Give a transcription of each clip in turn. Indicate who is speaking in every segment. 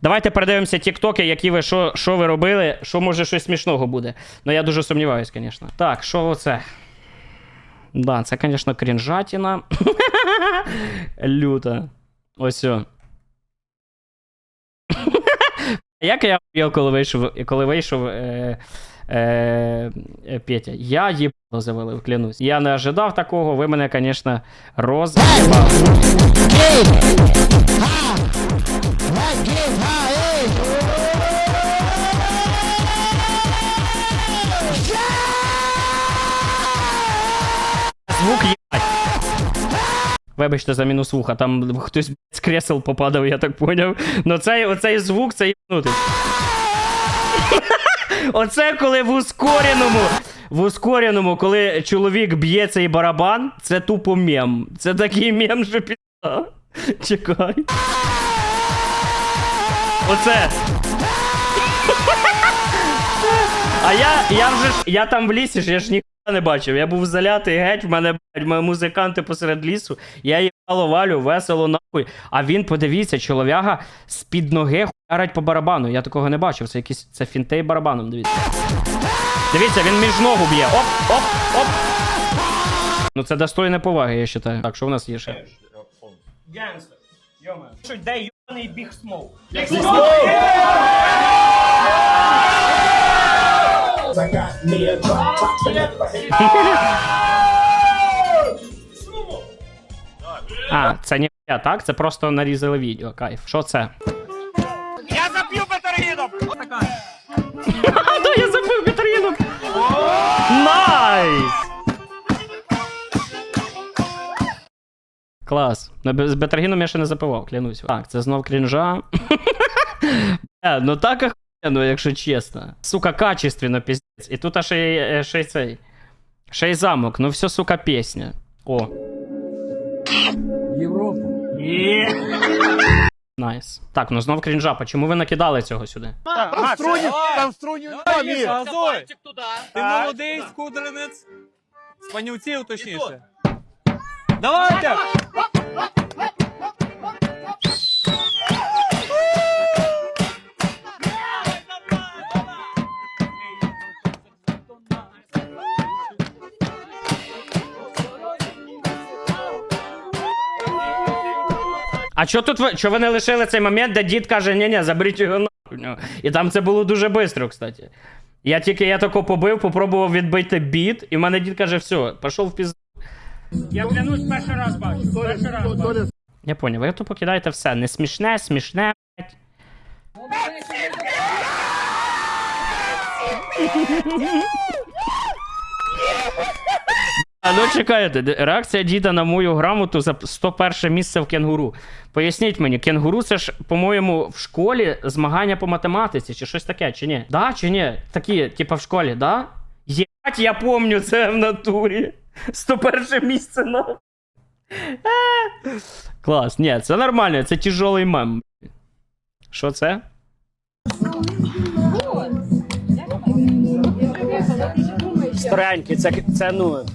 Speaker 1: Давайте передивимося тіктоки, які ви що, що ви робили, що може щось смішного буде. Ну я дуже сумніваюсь, звісно. Так, що оце? Да, це, звісно, крінжатіна. Люта. Ось. о. Як я охуєл, коли вийшов, коли вийшов е, е, е, Петя? Я їбало завалив, клянусь. Я не ожидав такого, ви мене, звісно, роз'їбали. Звук Вибачте за мінус вуха, там хтось з кресел попадав, я так поняв. Ну цей, оцей звук, це їбнутий. Оце коли в ускореному. В ускореному, коли чоловік б'є цей барабан, це тупо мем. Це такий мем, що пізда. Чекай. Оце. А я, я вже ж, я там в лісі ж, я ж ніхто не бачив. Я був залятий геть, в мене, блядь, музиканти посеред лісу. Я їбало валю, весело нахуй. А він, подивіться, чолов'яга з-під ноги хуярить по барабану. Я такого не бачив. Це якийсь це фінтей барабаном, дивіться. Дивіться, він між ногу б'є. Оп, оп, оп. Ну це достойне поваги, я вважаю. Так, що в нас є ще? Гангстер. Йома. Що, де йоний біг смоук?
Speaker 2: I got me a drop top and
Speaker 1: А, це не я, так? Це просто нарізали відео. Кайф. Що це?
Speaker 3: Я! Така.
Speaker 1: Да, я забив вітринок! Найс! Клас. Ну, З бетергіном я ще не запивав, клянусь. Так, це знов крінжа. Ну так охуєнно, якщо чесно. Сука, качественно, піздець. І тут аж ще, й- е, ще й цей. Ще й замок, ну все, сука, пісня. О. Європа. Найс. Так, ну знов крінжа. Чому ви накидали цього сюди?
Speaker 3: Там струні, там струні.
Speaker 4: Газуй! Ти молодий скудренець. З панівців, точніше. Давайте!
Speaker 1: А що тут ви, що ви не лишили цей момент, де дід каже, ні ні заберіть його нахуй. І там це було дуже швидко, кстати. Я тільки я тако побив, попробував відбити біт, і в мене дід каже, все, пішов в пізду. Я клянусь, перший раз бачу. Перший раз бачу. Я поняв, ви тупо кидаєте все. Не смішне, смішне. ну чекайте, реакція діда на мою грамоту за 101 місце в кенгуру. Поясніть мені, кенгуру це ж, по-моєму, в школі змагання по математиці, чи щось таке, чи ні? Да, чи ні? Такі, типа в школі, да? Єбать, я помню це в натурі. 101 місце на. Е. Клас, ні, це нормально, це тяжелий мем. Що це? Старенький, це, це ну.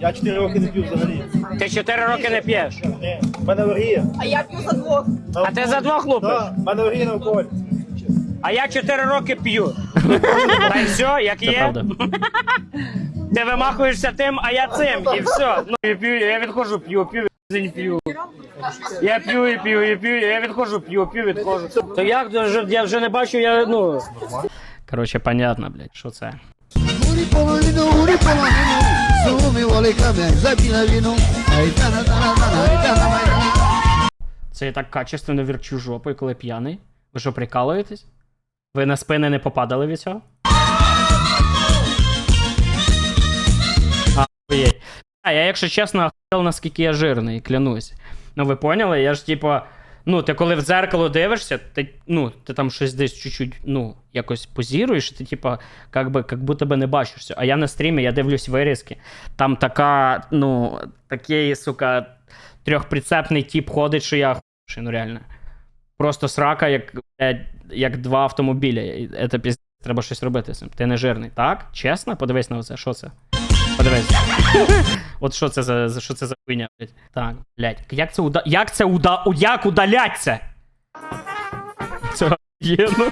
Speaker 2: Я 4 роки не п'ю взагалі.
Speaker 1: Ти 4 роки не п'єш.
Speaker 2: Ні, в мене алергія.
Speaker 5: А я п'ю за двох.
Speaker 1: А ти за двох лупиш?
Speaker 2: Так, в мене алергія на алкоголь.
Speaker 1: А я 4 роки п'ю. Та й все, як є. Ти вимахуєшся тим, а я цим, і все. Ну, я п'ю, я відходжу, п'ю, п'ю, не п'ю. Я п'ю і п'ю, і п'ю, я відходжу, п'ю, п'ю, відходжу. То як, то вже- я вже не бачу, я, ну... Короче, понятно, блядь, що це.
Speaker 6: Polino, uri polino, su mi vuole cambiare, zapina vino, ai tana tana tana, ai tana mai.
Speaker 1: Це я так качественно вірчу жопою, коли п'яний. Ви що, прикалуєтесь? Ви на спини не попадали від цього? А я, якщо чесно, охуєл, наскільки я жирний, клянусь. Ну ви поняли? Я ж типа. Ну, ти коли в дзеркало дивишся, ти, ну, ти там щось десь чуть-чуть, ну, якось позіруєш, і ти, типа, как би, как будто би не бачишся. А я на стрімі, я дивлюсь вирізки. Там така, ну, такий, сука, трьохприцепний тип ходить, що я охуєвший, ну реально. Просто срака, як, як два автомобіля. Це піздець, треба щось робити з цим. Ти не жирний, так? Чесно? Подивись на це, що це? Подивись. От що це за, за- що це за хуйня, блядь? Так, блядь. Як це уда... Як це уда... Як удалять це? Це охуєнно.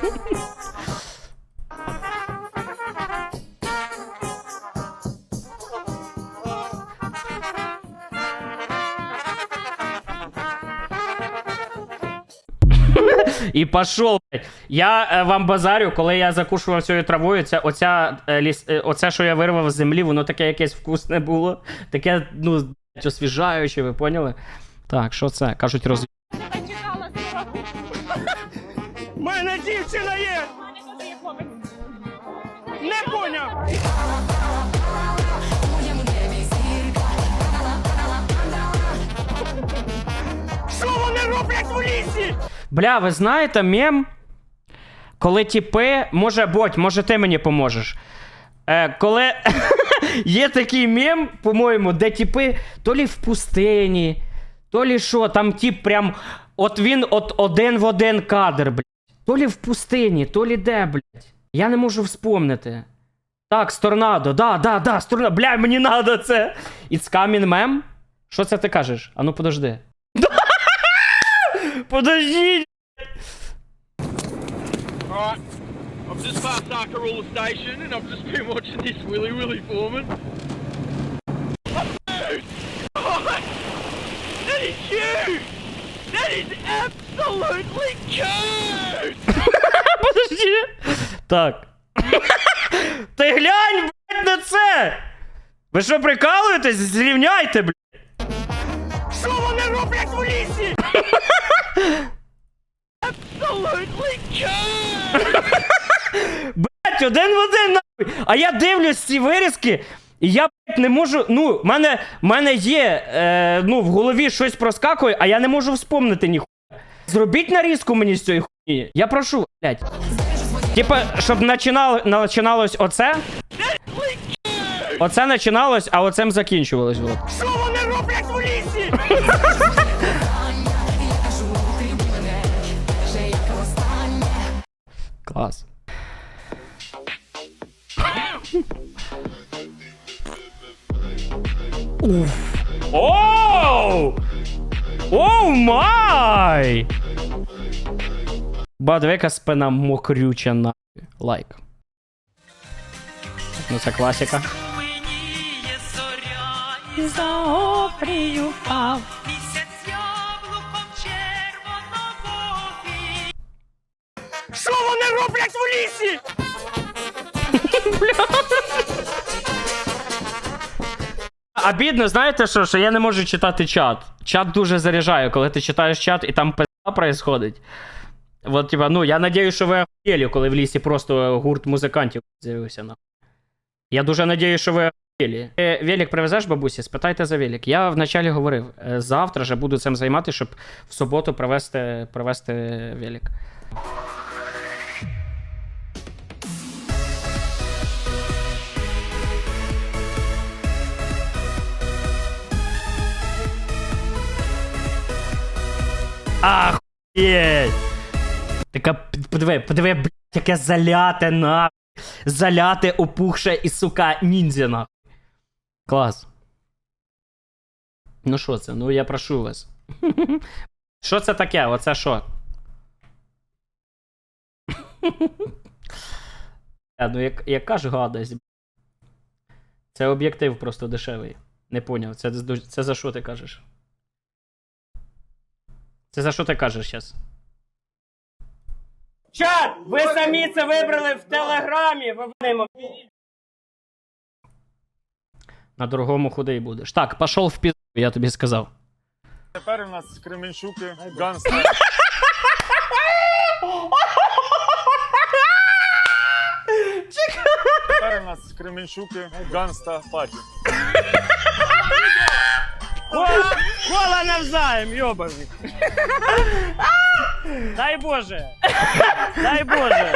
Speaker 1: І блядь. Я е, вам базарю, коли я закушував цією травою, це оця, е, ліс, е, оце, що я вирвав з землі, воно таке якесь вкусне було. Таке, ну, блядь, освіжаюче, ви поняли? Так, що це? Кажуть, роз...
Speaker 3: Мене дівчина є! Не поняв! Роблять у лісі?
Speaker 1: Бля, ви знаєте мем? Коли тіпи. Може, Бодь, може ти мені поможеш. Е, коли є такий мем, по-моєму, де тіпи то лі в пустині, то лі що, там тіп прям. От він от один в один кадр, блядь. То лі в пустині, то лі де, блядь. Я не можу вспомнити. Так, з торнадо, да, да, да, з торнадо. Бля, мені надо це. It's coming mem? Що це ти кажеш? Ану, подожди. Подожди,
Speaker 3: Alright, I've just passed Arkarula Station and I've just been watching this Willy Willy Foreman. That is huge! That is absolutely huge!
Speaker 1: Подожди. Так. Ти глянь, блядь, на це! Ви що прикалуєтесь? Зрівняйте, блядь.
Speaker 3: Що вони роблять у лісі? Absolutely!
Speaker 1: Блядь, один в один нахуй. А я дивлюсь ці вирізки, і я, блядь, не можу. Ну, в мене, в мене є, е, ну, в голові щось проскакує, а я не можу вспомнити ніхуя. Зробіть нарізку мені з цієї хуйні. Я прошу, блядь. Типа, щоб начинало, начиналось оце. Оце начиналось, а оцем закінчувалось.
Speaker 3: Що
Speaker 1: Клас. Уф. Оу! Оу май! Бадвека спина мокрюча на лайк. Ну це класика.
Speaker 5: За обрію впав.
Speaker 3: Що вони роблять у лісі?
Speaker 1: Обідно, знаєте що, що я не можу читати чат. Чат дуже заряджає, коли ти читаєш чат і там пизда происходить. От, типа, ну, я надіюсь, що ви охуєлі, коли в лісі просто гурт музикантів з'явився нахуй. Я дуже надіюсь, що ви охуєлі. Е, Велик привезеш бабусі? Спитайте за велик. Я вначалі говорив, е, завтра же буду цим займатися, щоб в суботу привезти, привезти велик. Ахуєть! Така, подиви, подиви, блядь, яке заляте на. Заляте, опухше і, сука, ніндзя нахуй. Клас. Ну що це? Ну я прошу вас. Що це таке? Оце що? Е, ну як, яка ж гадость. Це об'єктив просто дешевий. Не поняв. Це, це за що ти кажеш? Це за що ти кажеш зараз? Чат! Ви самі це вибрали в телеграмі. Ви в На дорогому худий будеш. Так, пішов в пізду, я тобі сказав.
Speaker 7: Тепер у нас Кременчуки, Ганста. Тепер у нас Кременчуки, Ганста, Паті.
Speaker 3: Кола, кола навзаєм, йобаний. Дай Боже. Дай Боже.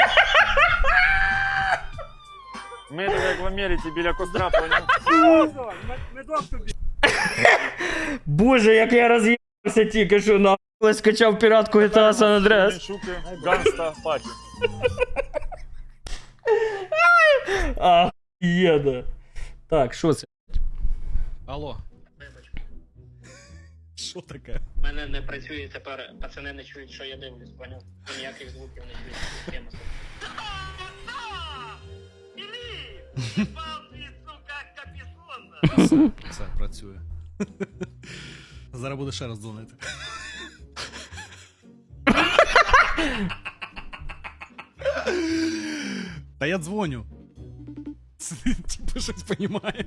Speaker 7: Ми тут як в Америці біля костра, поняв?
Speaker 1: Боже, як я роз'їбався тільки що нахуй. Коли скачав піратку GTA San Andreas.
Speaker 7: Кременчуки, Ганста, Паті.
Speaker 1: Ахуєнно. Так, що це?
Speaker 4: Алло. Що таке?
Speaker 8: У мене не працює тепер, пацани не чують, що я дивлюсь, поняв? Ніяких звуків не чують.
Speaker 4: Все, все працює. Зараз буде ще раз дзвонити. Та я дзвоню. Типу щось понімає.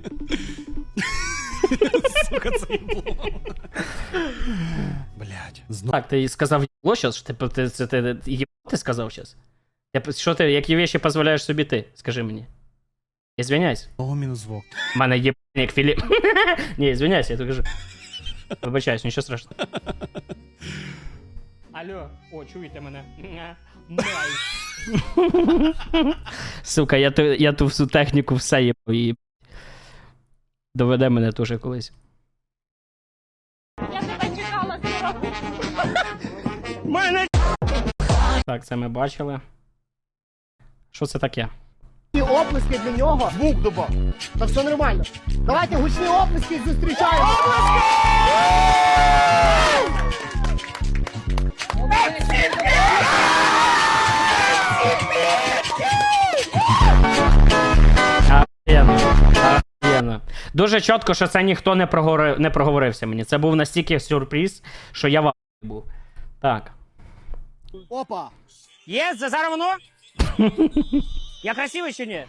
Speaker 4: Сука, це їбло. Блять. Знову.
Speaker 1: Так, ти сказав їбло щас? Ти, ти, це ти, їбло ти сказав щас? Я, що ти, які вещи дозволяєш собі ти? Скажи мені. Я звиняюсь.
Speaker 4: Знову мінус звук.
Speaker 1: У мене є як Філіп. Ні, звиняйся, я тобі кажу. Вибачаюсь, нічого страшного. Алло, о, чуєте мене? Сука, я ту, я ту всю техніку все є і доведе мене теж колись.
Speaker 5: Я тебе чекала півроку.
Speaker 1: Так, це ми бачили. Що це таке?
Speaker 2: Оплески для нього. Звук добав. Та все нормально. Давайте гучні оплески зустрічаємо.
Speaker 1: Ахуєнно. Дуже чітко, що це ніхто не, проговорив, не проговорився мені. Це був настільки сюрприз, що я в був. Так.
Speaker 2: Опа.
Speaker 1: Є, це зараз воно? Я красивий чи ні?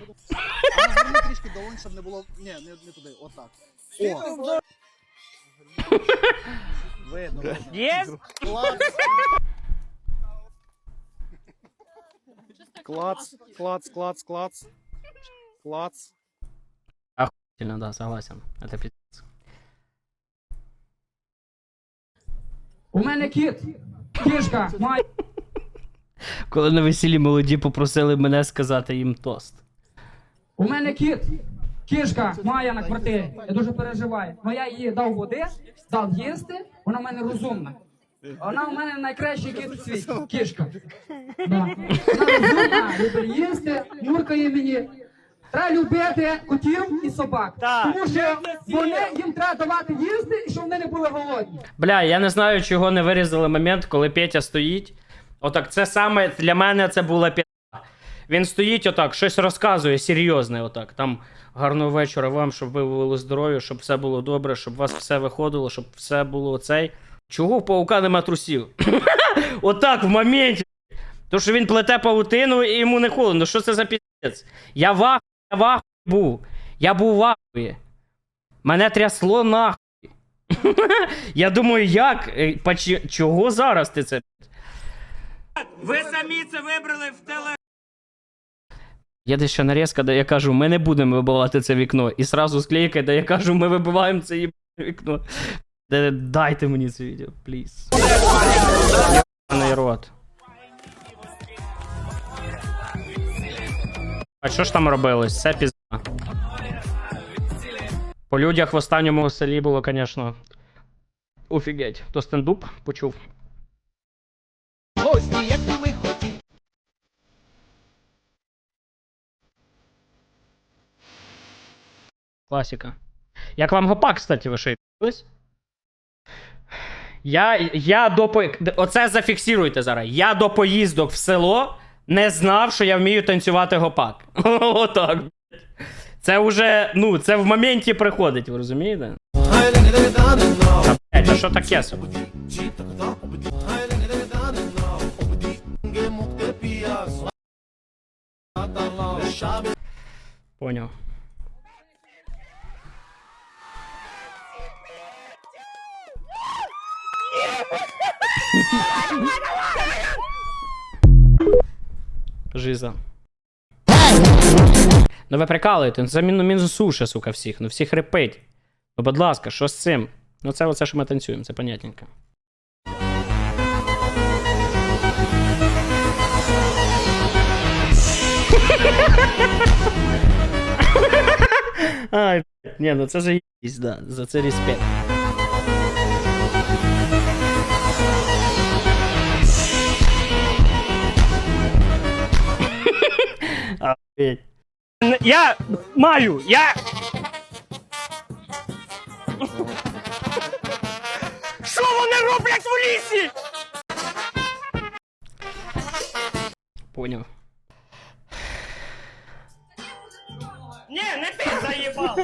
Speaker 2: Розверни трішки долонь, щоб не було. Ні, не, не туди. Отак. О. Видно, видно.
Speaker 1: Є?
Speaker 2: Клац. Клац, клац, клац, клац. Клац.
Speaker 1: Сильно, да, согласен. Это пиздец.
Speaker 9: У мене кіт, кішка, має.
Speaker 1: Коли на весіллі молоді попросили мене сказати їм тост.
Speaker 9: У мене кіт, кішка має на квартирі. Я дуже переживаю. Ну я їй дав води, дав їсти, вона в мене розумна. Вона в мене найкращий кіт у світі. Кішка. Да. Вона розумна, любить їсти, муркає мені. Треба любити котів і собак. Тому що вони їм треба давати їсти, і щоб вони не були голодні.
Speaker 1: Бля, я не знаю, чого не вирізали момент, коли Петя стоїть. Отак, це саме для мене це була п'ята. Він стоїть отак, щось розказує серйозне, отак. Там гарного вечора вам, щоб ви були здорові, щоб все було добре, щоб у вас все виходило, щоб все було оцей. Чого в паука нема трусів? отак, в моменті. То, що він плете паутину і йому не холодно. Що це за піздець? Я в я в був. Я був в ахуї. Мене трясло нахуй. Я думаю, як? Е, Чого зараз ти це?
Speaker 10: Ви самі це вибрали в теле.
Speaker 1: Є десь ще нарізка, де я кажу, ми не будемо вибивати це вікно. І сразу склейка, де я кажу, ми вибиваємо це вікно. Де- Дайте мені це відео, пліз. Єбаний рот. А що ж там робилось? Це пізна. По людях в останньому селі було, звісно. Офігеть. То стендуп почув. Класіка. Як вам гопак, кстати, ви дивились? Я, я до по... Оце зафіксируйте зараз. Я до поїздок в село не знав, що я вмію танцювати гопак. Отак. Це вже, ну, це в моменті приходить, ви розумієте? Та, блядь, що таке собі? Поняв. Жиза. Ну ви прикалуєте, ну це міну мінус суше, сука, всіх. Ну всіх репить. Ну, будь ласка, що з цим? Ну це оце, що ми танцюємо, це понятненько. Ай, ні, ну це заїбісь, да, за це респект. Охуєть. Н- Я маю, я. Що
Speaker 10: роблять в лісі?
Speaker 1: Поняв.
Speaker 10: Ні, не ти заїбав.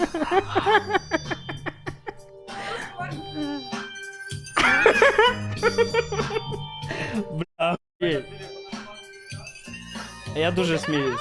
Speaker 1: Є. Я дуже сміюсь.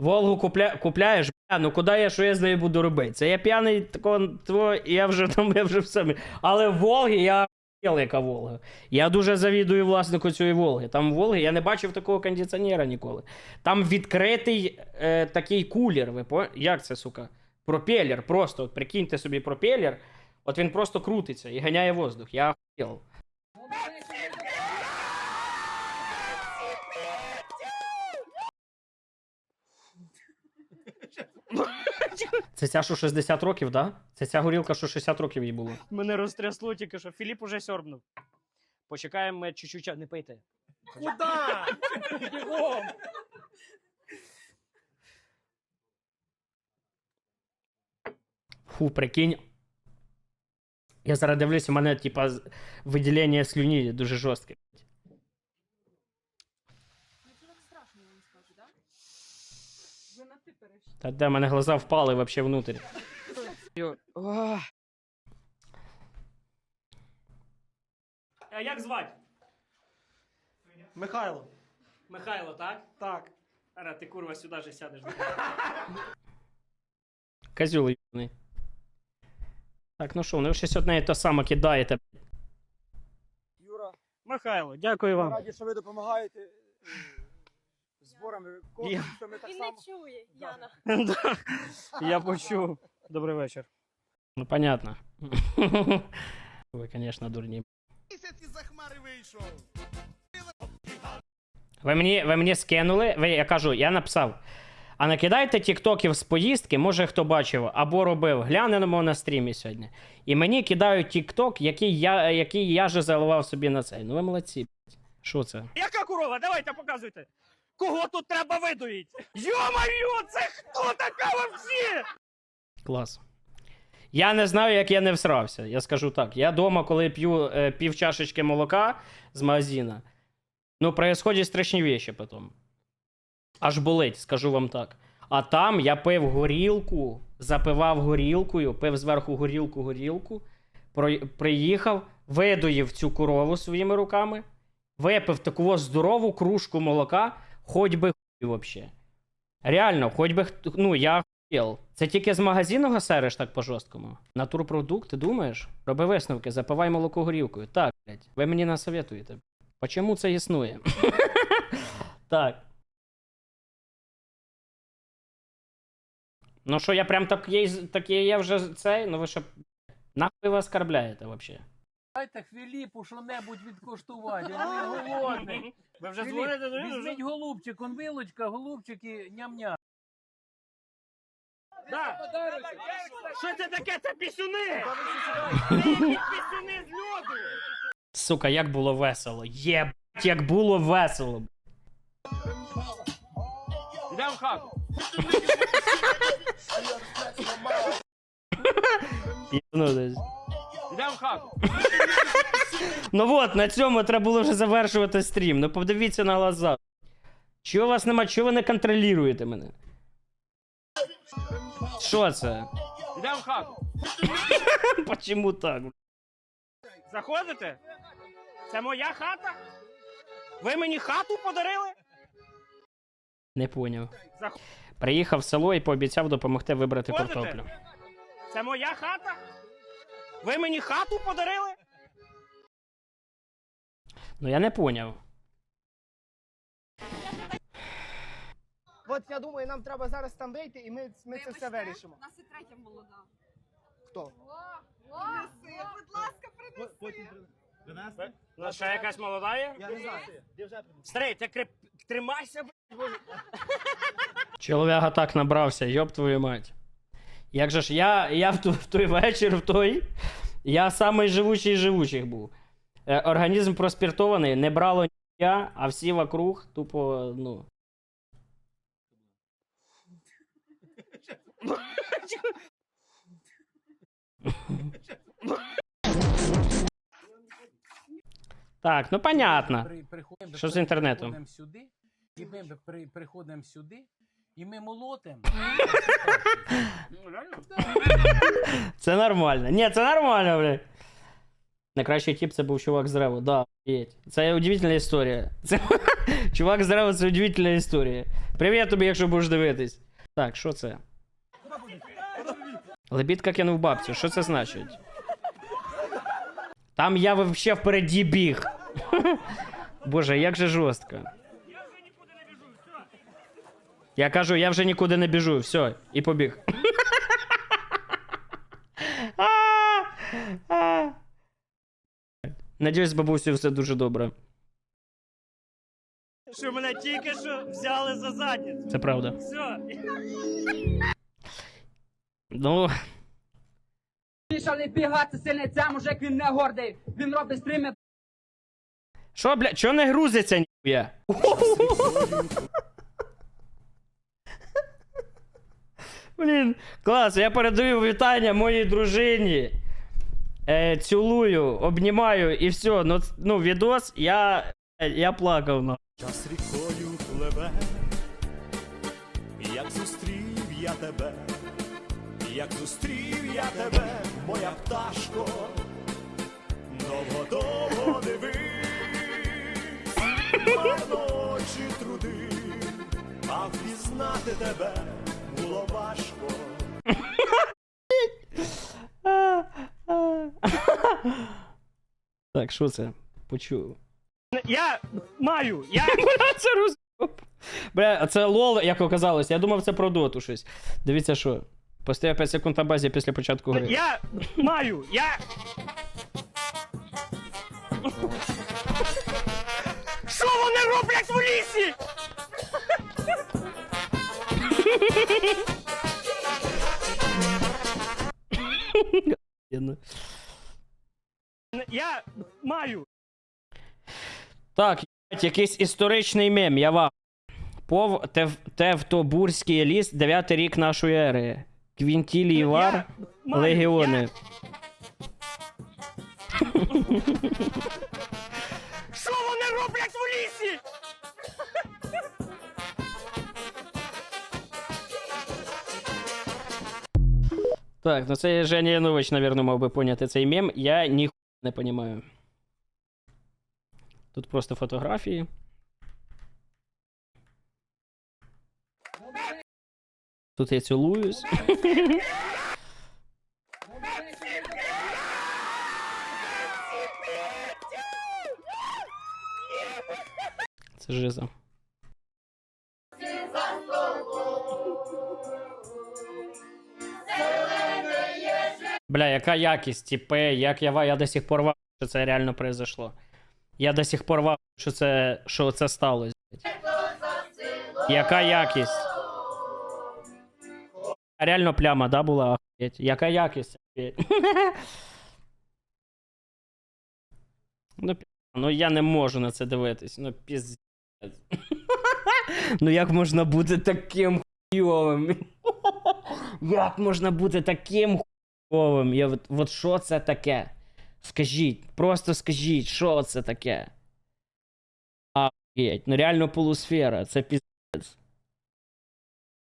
Speaker 1: Волгу купля... купляєш, бля, ну куди я що я з нею буду робити? Це я п'яний такого, того, я вже там, я вже все. Але Волги я яка Волга. Я дуже завідую власнику цієї Волги. Там Волги я не бачив такого кондиціонера ніколи. Там відкритий е, такий кулер. Ви по... Як це, сука? Пропелер, просто от прикиньте собі пропелер. От він просто крутиться і ганяє воздух. Я охуєл. Це ця, що 60 років, да? Це ця горілка, що 60 років їй було. Мене розтрясло тільки, що Філіп уже сьорбнув. Почекаємо ми чуть-чуть. ча- Не пийте.
Speaker 10: Куда? Бігом.
Speaker 1: Фу, прикинь. Я зараз дивлюсь, у мене, типа, з- виділення слюні дуже жорстке. Та де в мене глаза впали вообще внутрь. А як звати?
Speaker 10: Михайло.
Speaker 1: Михайло, так?
Speaker 10: Так.
Speaker 1: Ара, ти курва сюди же сядеш. Козюл ебаний. Так, ну що, вони щось одне і те саме кидаєте.
Speaker 10: Юра,
Speaker 1: Михайло, дякую вам.
Speaker 10: раді, що ви допомагаєте е, зборами
Speaker 1: Я-
Speaker 10: коштів, ми так
Speaker 5: Він
Speaker 10: само.
Speaker 5: не чує, Яна.
Speaker 1: Я почув. Добрий вечір. Ну, понятно. Ви, звісно, дурні.
Speaker 4: Місяць із-за хмари вийшов.
Speaker 1: Ви мені, ви мені скинули, ви, я кажу, я написав. А накидайте тіктоків з поїздки, може хто бачив або робив, глянемо на стрімі сьогодні. І мені кидають тікток, який я, який я же заливав собі на цей. Ну ви молодці. блядь. Що це?
Speaker 10: Яка корова? Давайте показуйте. Кого тут треба видоїть? Йо-моє, це хто така вообще?
Speaker 1: Клас. Я не знаю, як я не всрався. Я скажу так. Я вдома, коли п'ю е, пів чашечки молока з магазина, ну, происходять страшні вещи потім. Аж болить, скажу вам так. А там я пив горілку, запивав горілкою, пив зверху горілку горілку, приїхав, видоїв цю корову своїми руками, випив таку здорову кружку молока, хоч би хуй вообще. Реально, хоч би ну я охуєл. Це тільки з магазину гасериш так по-жорсткому. Натурпродукт, ти думаєш? Роби висновки, запивай молоко горілкою. Так, блядь, ви мені насоветуєте. Почому це існує? так. Ну що, я прям так є, так є, я вже цей, ну ви що, нахуй ви оскорбляєте вообще?
Speaker 10: Дайте Філіпу що-небудь відкоштувати, він голодний.
Speaker 1: Ви вже
Speaker 10: Філіп, візьміть голубчик, он вилочка, голубчик і ням-ням.
Speaker 1: Да.
Speaker 10: Що це таке? Це пісюни! Це якісь пісюни з льоду!
Speaker 1: Сука, як було весело. Єбать, як було весело.
Speaker 10: Йдемо в хату.
Speaker 1: Ну, десь.
Speaker 10: Йдемо в хату.
Speaker 1: Ну от, на цьому треба було вже завершувати стрім. Ну подивіться на глаза. Чого вас нема, чого ви не контролюєте мене? Що це?
Speaker 10: Йдемо в хату.
Speaker 1: Почему так?
Speaker 10: Заходите? Це моя хата? Ви мені хату подарили?
Speaker 1: Не поняв.
Speaker 10: Зах-
Speaker 1: Приїхав в село і пообіцяв допомогти вибрати
Speaker 10: Ходите?
Speaker 1: картоплю.
Speaker 10: Це моя хата? Ви мені хату подарили?
Speaker 1: Ну я не поняв.
Speaker 2: От я думаю, нам треба зараз там вийти і ми, ми це все вирішимо.
Speaker 5: У нас і третя молода.
Speaker 2: Хто?
Speaker 5: Принеси, будь ласка, принеси.
Speaker 10: Ну, ще якась молода є?
Speaker 2: Я не знаю.
Speaker 10: Старий, ти крип... тримайся, б***ь.
Speaker 1: Чоловіка так набрався, йоб твою мать. Як же ж я, я в, ту, в той вечір, в той, я самий живучий з живучих був. Е, організм проспіртований, не брало ні я, а всі вокруг тупо, ну. Так, ну понятно. Що з інтернетом?
Speaker 10: Приходимо сюди, і ми при- приходимо сюди, і ми молотимо.
Speaker 1: Це нормально. Ні, це нормально, блядь. Найкращий тип це був чувак з Рево, да. Це удивительна історія. Це... чувак з Рево це удивительна історія. Привіт тобі, якщо будеш дивитись. Так, що це? Лебідка кинув бабцю. Що це значить? Там я вообще впереді біг. Боже, як же жорстко. Я кажу, я вже нікуди не біжу, все, і побіг. Надіюсь, з бабусею все дуже добре.
Speaker 10: Що мене тільки що взяли за задницю.
Speaker 1: Це правда.
Speaker 10: Все.
Speaker 1: Ну,
Speaker 9: Пішали бігати сильний, це мужик, він не гордий. Він робить стріми
Speaker 1: що, бля, чого не грузиться, ніхуя? Блін, клас, я передаю вітання моїй дружині. Е, цілую, обнімаю і все. Ну, ну відос, я, я плакав. Ну.
Speaker 3: Час рікою пливе, як зустрів я тебе, як зустрів я тебе, моя пташко, довго-довго дивись, марно труди, а впізнати тебе було важко.
Speaker 1: Так, що це? Почув.
Speaker 10: Я маю, я
Speaker 1: Бля, це рус... Бля, а це лол, як оказалось. Я думав, це про доту щось. Дивіться, що. Постояв 5 секунд на базі після початку гри.
Speaker 10: Я маю, я. Що вони роблять в лісі? Я маю.
Speaker 1: Так, якийсь історичний мем, я вам. Пов Тев... Тевтобурський ліс, 9 рік нашої ери. Квінтілій вар,
Speaker 10: маю,
Speaker 1: легіони.
Speaker 10: Що вони роблять в лісі?
Speaker 1: Так, ну це Женя Янович, напевно, мав би поняти цей мем. Я ніхуя не розумію. Тут просто фотографії. Тут я цілуюсь. Це жиза. Бля, яка якість, типи, як я, я до сих пор вахую, що це реально произошло. Я до сих пор вахую, що це, що це сталося. Яка якість? Реально пляма, да, була? Охуєть. Яка якість? ну, ну я не можу на це дивитись. Ну, піздець. ну як можна бути таким хуйовим? як можна бути таким хуйовим? Я от, от що це таке? Скажіть, просто скажіть, що це таке? Ахуєть, ну реально полусфера, це піздець.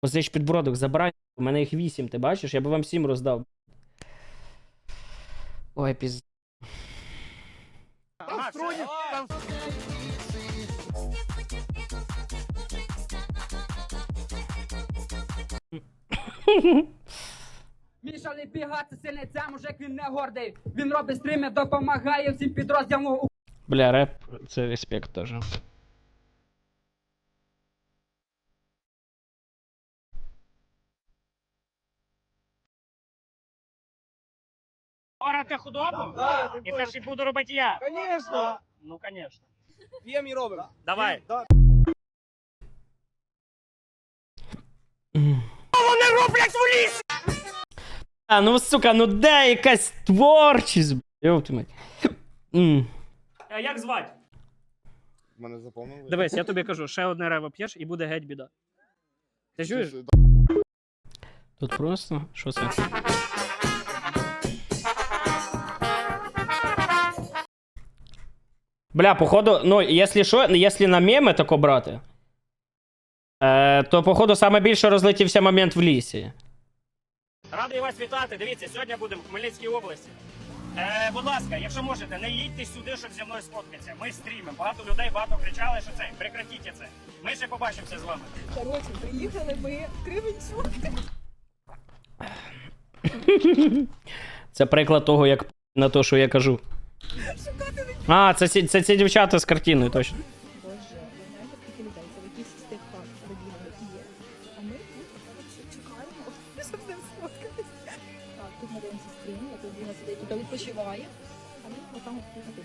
Speaker 1: Позич підбородок, забирай, у мене їх вісім, ти бачиш? Я би вам сім роздав. Ой, піздець.
Speaker 9: Мішали бігати сильний, це мужик, він не гордий. Він робить стріми, допомагає всім підрозділам
Speaker 1: Бля, реп, це респект теж.
Speaker 10: Орати худобу? І це ж і буду робити я.
Speaker 2: Звісно.
Speaker 10: Ну, звісно.
Speaker 2: П'єм і робимо.
Speaker 10: Давай. Вони роблять в лісі!
Speaker 1: А, ну сука, ну де якась творчість, б***ь, ёб мать. М.
Speaker 10: А як звати?
Speaker 2: Мене заповнили.
Speaker 10: Дивись, я тобі кажу, ще одне рево п'єш і буде геть біда. Ти чуєш?
Speaker 1: Тут просто, що це? Бля, походу, ну, якщо що, якщо на меми тако брати, е, то, походу, саме більше розлетівся момент в лісі.
Speaker 10: Радий вас вітати. Дивіться, сьогодні будемо в Хмельницькій області. Е, будь ласка, якщо можете, не їдьте сюди, щоб зі мною сфоткатися. Ми стрімимо. Багато людей багато кричали, що це. Прекратіть це. Ми ще побачимося з вами.
Speaker 5: Коротше, приїхали ми в Кременчук.
Speaker 1: Це приклад того, як на те, що я кажу. А, це, ці- це ці дівчата з картиною, точно.
Speaker 5: Тут на день сестрі, тут Діна сидить, тут відпочиває. А ми отам от тут на день.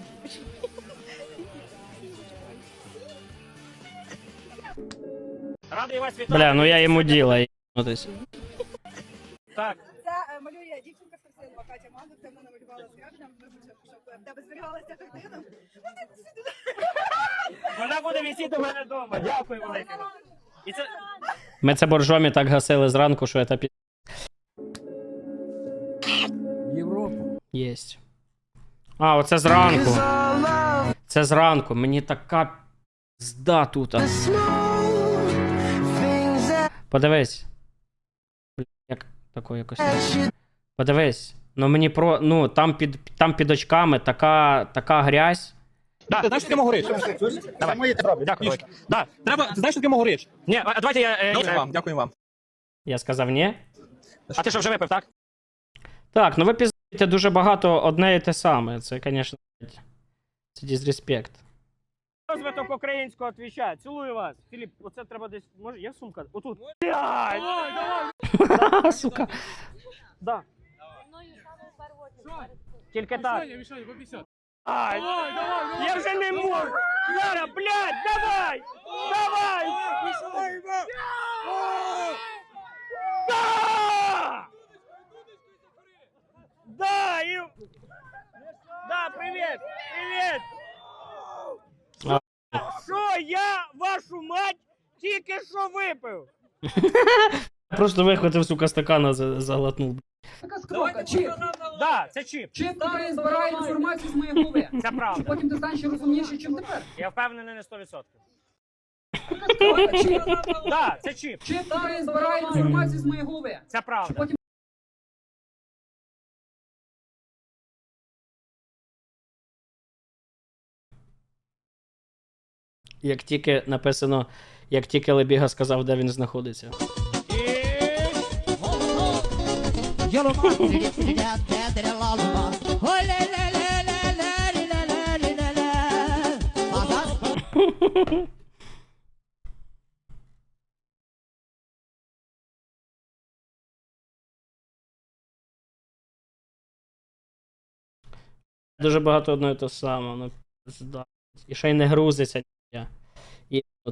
Speaker 10: Радий вас вітати.
Speaker 1: Бля, ну я йому діла. їбнутись.
Speaker 10: Так.
Speaker 5: Це е, малює дівчинка з Красилова, Катя Мазур, це вона намалювала скаржем, щоб в тебе зберігалася картина.
Speaker 10: Вона буде висіти у мене вдома. Дякую велике. І це.
Speaker 1: Ми це боржомі так гасили зранку, що це пі... Єсть. А, оце зранку. Це зранку. Мені така зда тут. Подивись. Бля, Як тако якось. Подивись. Ну мені про. Ну, там під, там під очками така, така грязь.
Speaker 10: Да, ти знаєш, що таке могорич? Давай.
Speaker 2: Мої зроблять.
Speaker 10: Дякую. Да, треба, ти знаєш, що таке могорич? Ні, а давайте я... Е,
Speaker 7: Дякую вам, дякую вам.
Speaker 1: Я сказав ні.
Speaker 10: А ти що, вже випив, так?
Speaker 1: Так, ну ви пізнаєте дуже багато одне і те саме. Це, звісно, це дізреспект.
Speaker 10: Розвиток українського твіча. Цілую вас. Філіп, оце треба десь. Може, є сумка? Отут. Блядь!
Speaker 1: Сука.
Speaker 10: Да. Тільки так. Ай, я вже не можу. Зараз, блядь, давай! Давай! Да! Да, и... Да, привет! Привет! Що я, вашу мать, тільки що випив?
Speaker 1: Просто вихватив, сука, стакана, за- заглотнув.
Speaker 9: Така скромка, чіп.
Speaker 10: Да, це чіп.
Speaker 9: Чіп, який збирає інформацію з моєї голови.
Speaker 10: Це
Speaker 9: Щоб
Speaker 10: правда.
Speaker 9: потім ти станеш ще розумніший, чим тепер.
Speaker 10: Я впевнений на 100%.
Speaker 9: Така скромка, чіп.
Speaker 10: Да, це чіп.
Speaker 9: Чіп, який збирає інформацію з моєї голови.
Speaker 10: Це
Speaker 9: Щоб
Speaker 10: правда.
Speaker 9: потім
Speaker 1: Як тільки написано, як тільки Лебіга сказав, де він знаходиться. Дуже багато одного і того самого. Ну. І ще й не грузиться. Ніхуя. І ну, ти